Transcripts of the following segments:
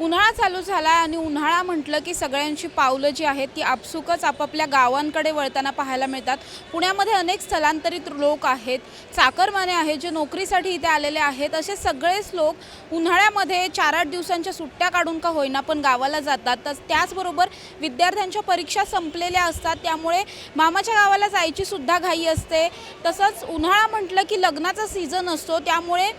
उन्हाळा चालू झाला आहे आणि उन्हाळा म्हटलं की सगळ्यांची पावलं जी आहेत ती आपसुकच आपापल्या गावांकडे वळताना पाहायला मिळतात. पुण्यामध्ये अनेक स्थलांतरित लोक आहेत. चाकरमाने आहेत जे नोकरीसाठी इथे आलेले आहेत. असे सगळेच लोक उन्हाळ्यामध्ये चार आठ दिवसांच्या सुट्ट्या काढून का होईना पण गावाला जातात. तर त्याचबरोबर विद्यार्थ्यांच्या परीक्षा संपलेल्या असतात. त्यामुळे मामाच्या गावाला जायची सुद्धा घाई असते. तसंच उन्हाळा म्हटलं की लग्नाचा सीझन असतो. त्यामुळे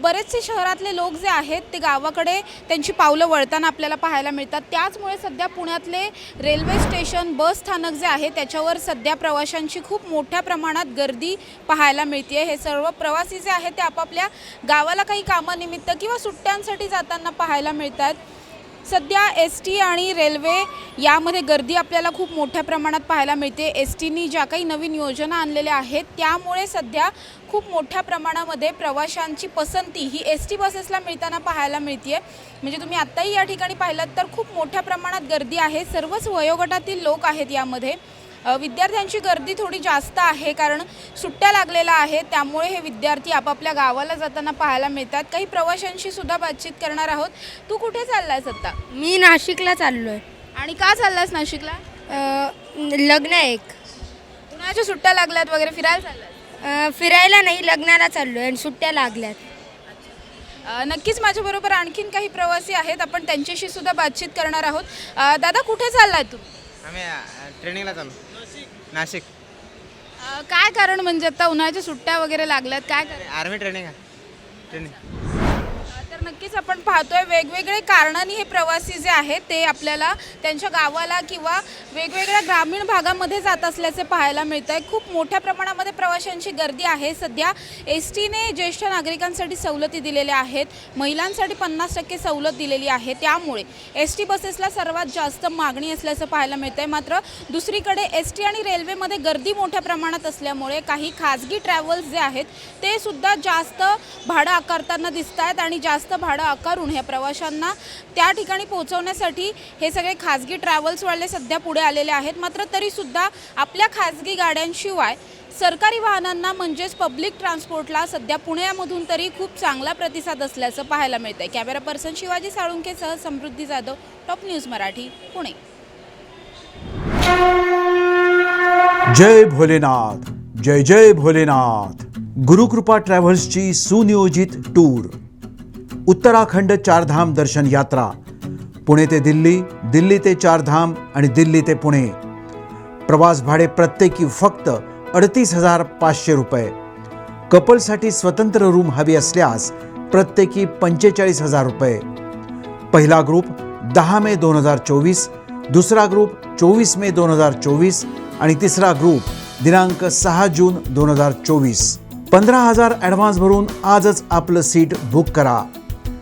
बरेचसे शहरातले लोक जे आहेत ते गावाकडे त्यांची पावलं वळताना आपल्याला पाहायला मिळतात. त्याचमुळे सध्या पुण्यातले रेल्वे स्टेशन बस स्थानक जे आहे त्याच्यावर सध्या प्रवाशांची खूप मोठ्या प्रमाणात गर्दी पाहायला मिळते हे सर्व प्रवासी जे आहेत ते आपापल्या गावाला काही कामानिमित्त किंवा सुट्ट्यांसाठी जाताना पाहायला मिळतात सध्या एस टी आणि रेल्वे यामध्ये गर्दी आपल्याला खूप मोठ्या प्रमाणात पाहायला मिळते. एस टीनी ज्या काही नवीन योजना आणलेल्या आहेत त्यामुळे सध्या खूप मोठ्या प्रमाणामध्ये प्रवाशांची पसंती ही एस टी बसेसला मिळताना पाहायला मिळते म्हणजे तुम्ही आत्ताही या ठिकाणी पाहिलं तर खूप मोठ्या प्रमाणात गर्दी आहे. सर्वच वयोगटातील लोक आहेत यामध्ये. विद्यार्थ्यांची गर्दी थोडी जास्त आहे कारण सुट्ट्या लागलेल्या आहेत त्यामुळे हे विद्यार्थी आपापल्या गावाला जाताना पाहायला मिळतात. काही प्रवाशांशी सुद्धा बातचीत करणार आहोत. तू कुठे चाललायस आता? मी नाशिकला चाललो आहे आणि का चाललायस नाशिकला? लग्न आहे एक. उन्हाळ्याच्या सुट्ट्या लागल्यात वगैरे फिरायला चाललाय अ, फिरायला नाही लग्नाला चाललो आहे आणि सुट्ट्या लागल्यात. अ, नक्कीच माझ्याबरोबर आणखीन काही प्रवासी आहेत आपण त्यांच्याशी सुद्धा बातचीत करणार आहोत. अ, दादा कुठे चाललाय तू? आम्ही अ, ट्रेनिंगला चालू नाशिक. अ, काय कारण म्हणजे आता उन्हाळ्याच्या सुट्ट्या वगैरे लागल्यात? काय कारण आर्मी ट्रेनिंग आहे. ट्रेनिंग नक्कीच आपण पाहतोय वेगवेगळे कारणांनी हे प्रवासी जे आहेत ते आपल्याला त्यांच्या गावाला किंवा वेगवेगळ्या ग्रामीण भागामध्ये जात असल्याचे पाहायला मिळत आहे खूप मोठ्या प्रमाणामध्ये प्रवाशांची गर्दी आहे. सध्या एस टीने ज्येष्ठ नागरिकांसाठी सवलती दिलेल्या आहेत. महिलांसाठी पन्नास टक्के सवलत दिलेली आहे. त्यामुळे एस टी बसेसला सर्वात जास्त मागणी असल्याचं पाहायला मिळत आहे मात्र दुसरीकडे एस टी आणि रेल्वेमध्ये गर्दी मोठ्या प्रमाणात असल्यामुळे काही खाजगी ट्रॅव्हल्स जे आहेत ते सुद्धा जास्त भाडं आकारताना दिसत आहेत आणि जास्त भाडं आकारून ह्या प्रवाशांना त्या ठिकाणी पोहोचवण्यासाठी हे सगळे खाजगी ट्रॅव्हल्सवाले सध्या पुढे आलेले आहेत. मात्र तरीसुद्धा आपल्या खाजगी गाड्यांशिवाय सरकारी वाहनांना म्हणजेच पब्लिक ट्रान्सपोर्टला सध्या पुण्यामधून तरी खूप चांगला प्रतिसाद असल्याचं पाहायला मिळतंय. कॅमेरा पर्सन शिवाजी साळुंकेसह समृद्धी जाधव टॉप न्यूज मराठी पुणे. जय भोलेनाथ जय जय भोलेनाथ. गुरुकृपा ट्रॅव्हल्सची सुनियोजित टूर उत्तराखंड चारधाम दर्शन यात्रा. पुणे ते दिल्ली दिल्ली ते चारधाम आणि दिल्ली ते पुणे. प्रवास भाडे प्रत्येकी फक्त अडतीस हजार पाचशे रुपये. कपलसाठी स्वतंत्र रूम हवी असल्यास प्रत्येकी पंचेचाळीस हजार रुपये. पहिला ग्रुप दहा मे दोन हजार चोवीस दुसरा ग्रुप चोवीस मे दोन हजार चोवीस आणि तिसरा ग्रुप दिनांक सहा जून दोन हजार चोवीस. पंधरा हजार ॲडव्हान्स भरून आजच आपलं सीट बुक करा.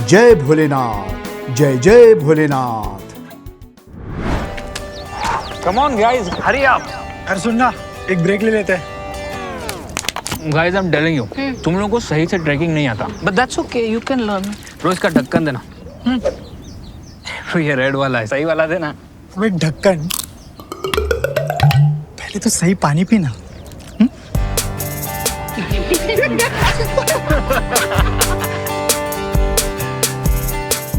जय भोलेनाथ जय जय Bholenath. Come on guys hurry up अरे सुन ना एक ब्रेक ले लेते हैं। Guys I am telling you तुम लोगों को सही से ट्रैकिंग नहीं आता। But that's okay, you can learn. रोज का ढक्कन देना। तो ये रेड वाला है। सही वाला देना। अबे ढक्कन। पहले तो सही पानी पीना।